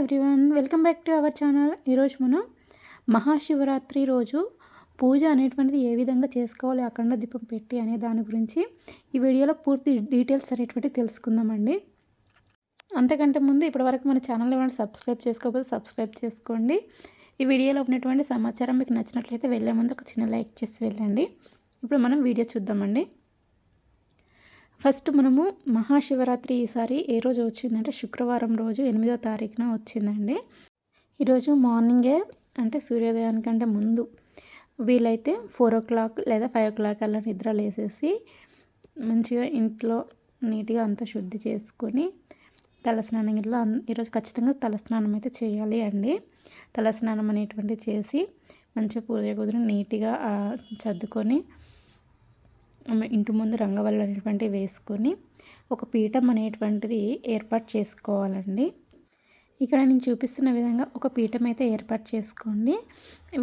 Everyone welcome back to our channel ఈరోజు మనం మహాశివరాత్రి రోజు పూజ అనేటువంటిది ఏ విధంగా చేసుకోవాలి అఖండ దీపం పెట్టి అనే దాని గురించి ఈ వీడియోలో పూర్తి డీటెయిల్స్ అనేటువంటివి తెలుసుకుందామండి. అంతకంటే ముందు ఇప్పటివరకు మన ఛానల్ ఏమైనా సబ్స్క్రైబ్ చేసుకోకపోతే సబ్స్క్రైబ్ చేసుకోండి. ఈ వీడియోలో ఉన్నటువంటి సమాచారం మీకు నచ్చినట్లయితే వెళ్ళే ముందు ఒక చిన్న లైక్ చేసి వెళ్ళండి. ఇప్పుడు మనం వీడియో చూద్దామండి. ఫస్ట్ మనము మహాశివరాత్రి ఈసారి ఏ రోజు వచ్చిందంటే శుక్రవారం రోజు ఎనిమిదో తారీఖున వచ్చిందండి. ఈరోజు మార్నింగే అంటే సూర్యోదయానికంటే ముందు వీలైతే ఫోర్ ఓ క్లాక్ లేదా ఫైవ్ ఓ క్లాక్ అలా నిద్ర లేసేసి మంచిగా ఇంట్లో నీట్గా అంతా శుద్ధి చేసుకొని తలస్నానం ఇట్లా ఈరోజు ఖచ్చితంగా తలస్నానం అయితే చేయాలి అండి. తలస్నానం అనేటువంటిది చేసి మంచిగా పూజ కుదిరి నీట్గా చదువుకొని ఇంటి ముందు రంగవల్లి అనేటువంటివి వేసుకొని ఒక పీఠం అనేటువంటిది ఏర్పాటు చేసుకోవాలండి. ఇక్కడ నేను చూపిస్తున్న విధంగా ఒక పీఠం అయితే ఏర్పాటు చేసుకోండి.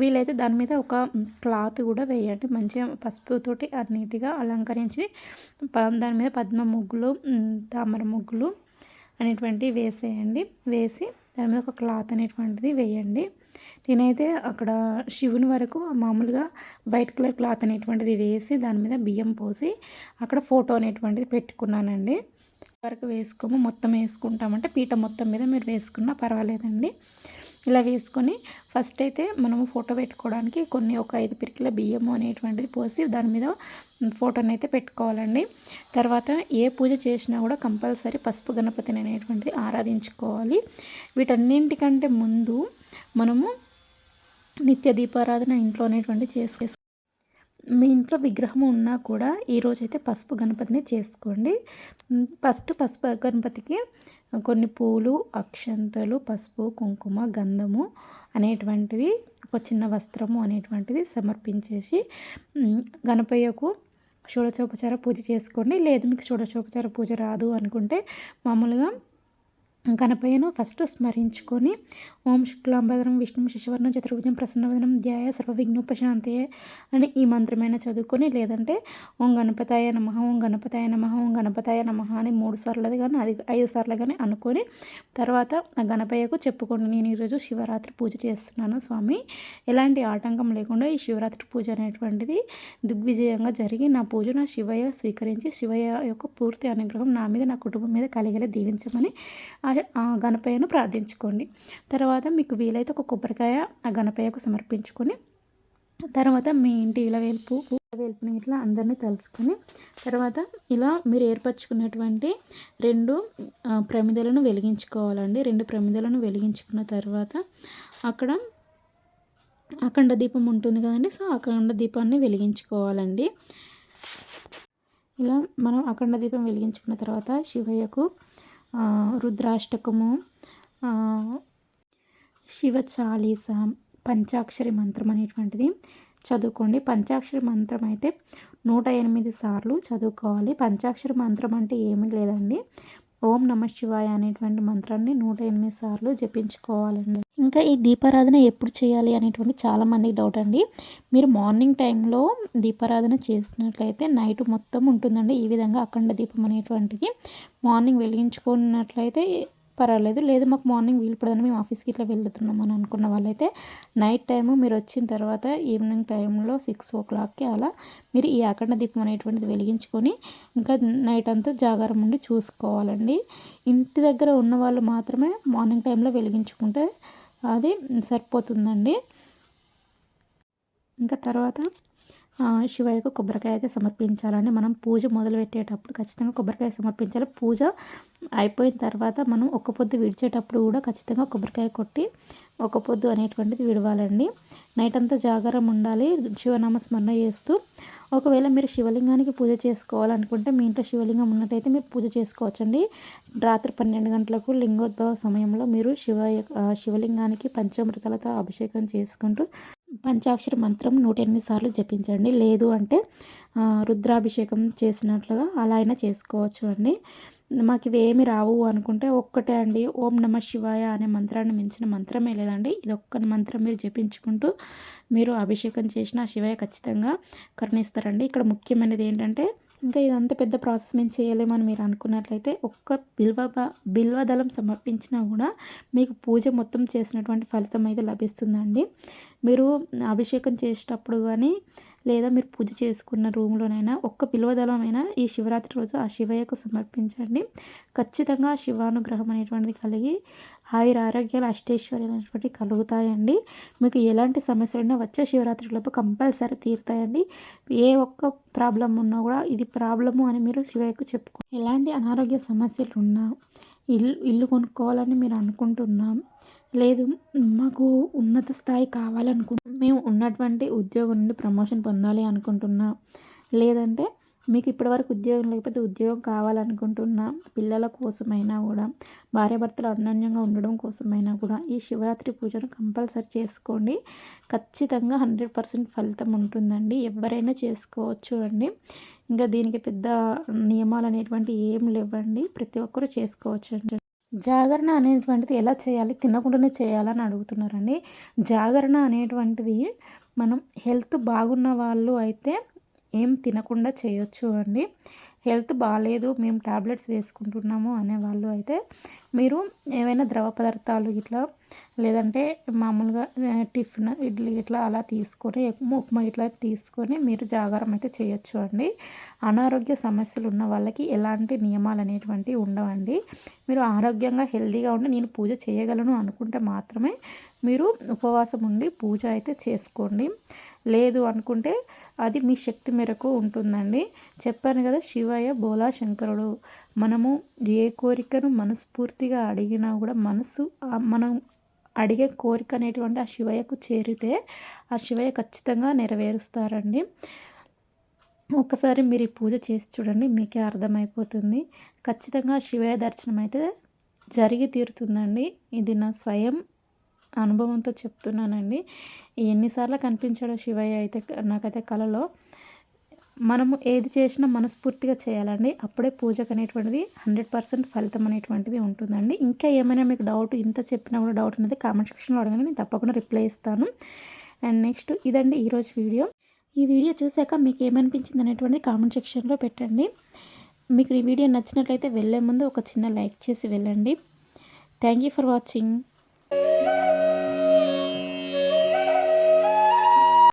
వీలైతే దాని మీద ఒక క్లాత్ కూడా వేయండి. మంచిగా పసుపుతోటి నీట్గా అలంకరించి దాని మీద పద్మ ముగ్గులు తామర ముగ్గులు అనేటువంటివి వేసేయండి. వేసి దాని మీద ఒక క్లాత్ అనేటువంటిది వేయండి. నేనైతే అక్కడ శివుని వరకు మామూలుగా వైట్ కలర్ క్లాత్ అనేటువంటిది వేసి దాని మీద బియ్యం పోసి అక్కడ ఫోటో అనేటువంటిది పెట్టుకున్నానండి. వరకు వేసుకోము మొత్తం వేసుకుంటామంటే పీట మొత్తం మీద మీరు వేసుకున్నా పర్వాలేదండి. ఇలా వేసుకొని ఫస్ట్ అయితే మనము ఫోటో పెట్టుకోవడానికి కొన్ని ఒక ఐదు పిరికిల బియ్యము అనేటువంటిది పోసి దాని మీద ఫోటోని అయితే పెట్టుకోవాలండి. తర్వాత ఏ పూజ చేసినా కూడా కంపల్సరీ పసుపు గణపతిని అనేటువంటిది ఆరాధించుకోవాలి. వీటన్నింటికంటే ముందు మనము నిత్య దీపారాధన ఇంట్లో అనేటువంటి చేసే మీ ఇంట్లో విగ్రహం ఉన్నా కూడా ఈరోజైతే పసుపు గణపతిని చేసుకోండి. ఫస్ట్ పసుపు గణపతికి కొన్ని పూలు అక్షంతలు పసుపు కుంకుమ గంధము అనేటువంటివి ఒక చిన్న వస్త్రము అనేటువంటిది సమర్పించేసి గణపయ్యకు షోడచోపచార పూజ చేసుకోండి. లేదు మీకు షోడచోపచార పూజ రాదు అనుకుంటే మామూలుగా గణపయ్యను ఫస్ట్ స్మరించుకొని ఓం శుక్లాంబరం విష్ణు శశివర్ణం చతుర్భుజం ప్రసన్నవదనం ధ్యాయ సర్వవిఘ్నోపశాంతి అని ఈ మంత్రమైన చదువుకొని లేదంటే ఓం గణపతాయ నమ ఓం గణపతాయ నమ ఓం గణపతాయ నమ అని మూడు సార్లు కానీ అది ఐదు సార్లు కానీ అనుకొని తర్వాత ఆ గణపయ్యకు చెప్పుకోండి నేను ఈరోజు శివరాత్రి పూజ చేస్తున్నాను స్వామి. ఎలాంటి ఆటంకం లేకుండా ఈ శివరాత్రి పూజ అనేటువంటిది దిగ్విజయంగా జరిగి నా పూజ నా శివయ్య స్వీకరించి శివయ్య యొక్క పూర్తి అనుగ్రహం నా మీద నా కుటుంబం మీద కలిగేలా దీవించమని ఆ గణపయ్యను ప్రార్థించుకోండి. తర్వాత మీకు వీలైతే ఒక కొబ్బరికాయ ఆ గణపయ్యకు సమర్పించుకొని తర్వాత మీ ఇంటి ఇలా వేల్పు వేల్పుని ఇట్లా అందరినీ తలుసుకొని తర్వాత ఇలా మీరు ఏర్పరచుకున్నటువంటి రెండు ప్రమిదలను వెలిగించుకోవాలండి. రెండు ప్రమిదలను వెలిగించుకున్న తర్వాత అక్కడ అఖండ దీపం ఉంటుంది కదండి. సో అఖండ దీపాన్ని వెలిగించుకోవాలండి. ఇలా మనం అఖండ దీపం వెలిగించుకున్న తర్వాత శివయ్యకు రుద్రాష్టకము శివ చాలీస పంచాక్షరి మంత్రం అనేటువంటిది చదువుకోండి. పంచాక్షరి మంత్రం అయితే నూట ఎనిమిది సార్లు చదువుకోవాలి. పంచాక్షరి మంత్రం అంటే ఏమీ లేదండి. ఓం నమ శివాయ అనేటువంటి మంత్రాన్ని నూట ఎనిమిది సార్లు జపించుకోవాలండి. ఇంకా ఈ దీపారాధన ఎప్పుడు చేయాలి అనేటువంటి చాలామందికి డౌట్ అండి. మీరు మార్నింగ్ టైంలో దీపారాధన చేసినట్లయితే నైట్ మొత్తం ఉంటుందండి. ఈ విధంగా అఖండ దీపం అనేటువంటిది మార్నింగ్ వెలిగించుకున్నట్లయితే పర్వాలేదు. లేదు మాకు మార్నింగ్ వీలు పడదని మేము ఆఫీస్కి ఇట్లా వెళ్తున్నాం అని అనుకున్న వాళ్ళైతే నైట్ టైము మీరు వచ్చిన తర్వాత ఈవినింగ్ టైంలో సిక్స్ ఓ క్లాక్కి అలా మీరు ఈ అఖండ దీపం అనేటువంటిది వెలిగించుకొని ఇంకా నైట్ అంతా జాగారం ఉండి చూసుకోవాలండి. ఇంటి దగ్గర ఉన్న వాళ్ళు మాత్రమే మార్నింగ్ టైంలో వెలిగించుకుంటే అది సరిపోతుందండి. ఇంకా తర్వాత శివయ్యకు కొబ్బరికాయ అయితే సమర్పించాలండి మనం పూజ మొదలు పెట్టేటప్పుడు ఖచ్చితంగా కొబ్బరికాయ సమర్పించాలి. పూజ అయిపోయిన తర్వాత మనం ఒక్క పొద్దు విడిచేటప్పుడు కూడా ఖచ్చితంగా కొబ్బరికాయ కొట్టి ఒక పొద్దు అనేటువంటిది విడవాలండి. నైట్ అంతా జాగారం ఉండాలి శివనామ స్మరణ చేస్తూ. ఒకవేళ మీరు శివలింగానికి పూజ చేసుకోవాలనుకుంటే మీ ఇంట్లో శివలింగం ఉన్నట్టయితే మీరు పూజ చేసుకోవచ్చండి. రాత్రి పన్నెండు గంటలకు లింగోద్భవ సమయంలో మీరు శివ శివలింగానికి పంచామృతాలతో అభిషేకం చేసుకుంటూ పంచాక్షర మంత్రం నూట ఎనిమిది సార్లు జపించండి. లేదు అంటే రుద్రాభిషేకం చేసినట్లుగా అలా అయినా చేసుకోవచ్చు అండి. మాకు ఇవేమి రావు అనుకుంటే ఒక్కటే అండి. ఓం నమ శివాయ అనే మంత్రాన్ని మించిన మంత్రమే లేదండి. ఇది ఒక్క మంత్రం మీరు జపించుకుంటూ మీరు అభిషేకం చేసిన శివయ్య ఖచ్చితంగా కరుణిస్తారండి. ఇక్కడ ముఖ్యమైనది ఏంటంటే ఇంకా ఇదంతా పెద్ద ప్రాసెస్ మేము చేయలేమని మీరు అనుకున్నట్లయితే ఒక్క బిల్వ బిల్వదళం సమర్పించినా కూడా మీకు పూజ మొత్తం చేసినటువంటి ఫలితం అయితే లభిస్తుందండి. మీరు అభిషేకం చేసేటప్పుడు కానీ లేదా మీరు పూజ చేసుకున్న రూమ్లోనైనా ఒక్క పిలువదలమైనా ఈ శివరాత్రి రోజు ఆ శివయ్యకు సమర్పించండి. ఖచ్చితంగా శివానుగ్రహం అనేటువంటిది కలిగి ఆయుర ఆరోగ్యాలు అష్టైశ్వర్యాలు అనేటువంటివి కలుగుతాయండి. మీకు ఎలాంటి సమస్యలు ఉన్నా వచ్చే శివరాత్రిలోపు కంపల్సరీ తీరుతాయండి. ఏ ఒక్క ప్రాబ్లం ఉన్నా కూడా ఇది ప్రాబ్లము అని మీరు శివయ్యకు చెప్పుకో ఎలాంటి అనారోగ్య సమస్యలు ఉన్నా ఇల్లు ఇల్లు కొనుక్కోవాలని మీరు అనుకుంటున్నాం లేదు మాకు ఉన్నత స్థాయి కావాలనుకుంటున్నాం మేము ఉన్నటువంటి ఉద్యోగం నుండి ప్రమోషన్ పొందాలి అనుకుంటున్నా. లేదంటే మీకు ఇప్పటివరకు ఉద్యోగం లేకపోతే ఉద్యోగం కావాలనుకుంటున్నా పిల్లల కోసమైనా కూడా భార్యాభర్తలు అన్యోన్యంగా ఉండడం కోసమైనా కూడా ఈ శివరాత్రి పూజను కంపల్సరీ చేసుకోండి. ఖచ్చితంగా హండ్రెడ్ పర్సెంట్ ఫలితం ఉంటుందండి. ఎవరైనా చేసుకోవచ్చు అండి. ఇంకా దీనికి పెద్ద నియమాలు అనేటువంటి ఏం లేవండి. ప్రతి ఒక్కరూ చేసుకోవచ్చు అండి. జాగరణ అనేటువంటిది ఎలా చేయాలి? తినకుండానే చేయాలని అడుగుతున్నారండి. జాగరణ అనేటువంటిది మనం హెల్త్ బాగున్న వాళ్ళు అయితే ఏం తినకుండా చేయొచ్చు అండి. హెల్త్ బాగాలేదు మేము టాబ్లెట్స్ వేసుకుంటున్నాము అనే వాళ్ళు అయితే మీరు ఏవైనా ద్రవ పదార్థాలు ఇట్లా లేదంటే మామూలుగా టిఫిన్ ఇడ్లీ ఇట్లా అలా తీసుకొని ఉప్మా ఇట్లా తీసుకొని మీరు జాగారం అయితే చేయొచ్చు అండి. అనారోగ్య సమస్యలు ఉన్న వాళ్ళకి ఎలాంటి నియమాలు అనేటువంటివి ఉండవండి. మీరు ఆరోగ్యంగా హెల్దీగా ఉండి నేను పూజ చేయగలను అనుకుంటే మాత్రమే మీరు ఉపవాసం ఉండి పూజ అయితే చేసుకోండి. లేదు అనుకుంటే అది మీ శక్తి మేరకు ఉంటుందండి. చెప్పాను కదా శివయ్య బోలా శంకరుడు మనము ఏ కోరికను మనస్ఫూర్తిగా అడిగినా కూడా మనసు మనం అడిగే కోరిక అనేటువంటి ఆ శివయ్యకు చేరితే ఆ శివయ్య ఖచ్చితంగా నెరవేరుస్తారండి. ఒక్కసారి మీరు ఈ పూజ చేసి చూడండి మీకే అర్థమైపోతుంది. ఖచ్చితంగా శివయ్య దర్శనం అయితే జరిగి తీరుతుందండి. ఇది నా స్వయం అనుభవంతో చెప్తున్నానండి. ఎన్నిసార్లు కనిపించాడో శివయ్య అయితే నాకైతే కలలో మనము ఏది చేసినా మనస్ఫూర్తిగా చేయాలండి. అప్పుడే పూజకు అనేటువంటిది హండ్రెడ్ పర్సెంట్ ఫలితం అనేటువంటిది ఉంటుందండి. ఇంకా ఏమైనా మీకు డౌట్ ఇంత చెప్పినా కూడా డౌట్ అనేది కామెంట్ సెక్షన్లో అడగండి నేను తప్పకుండా రిప్లై ఇస్తాను. అండ్ నెక్స్ట్ ఇదండి ఈరోజు వీడియో. ఈ వీడియో చూశాక మీకు ఏమనిపించింది అనేటువంటిది కామెంట్ సెక్షన్లో పెట్టండి. మీకు ఈ వీడియో నచ్చినట్లయితే వెళ్ళే ముందు ఒక చిన్న లైక్ చేసి వెళ్ళండి. Thank you for watching.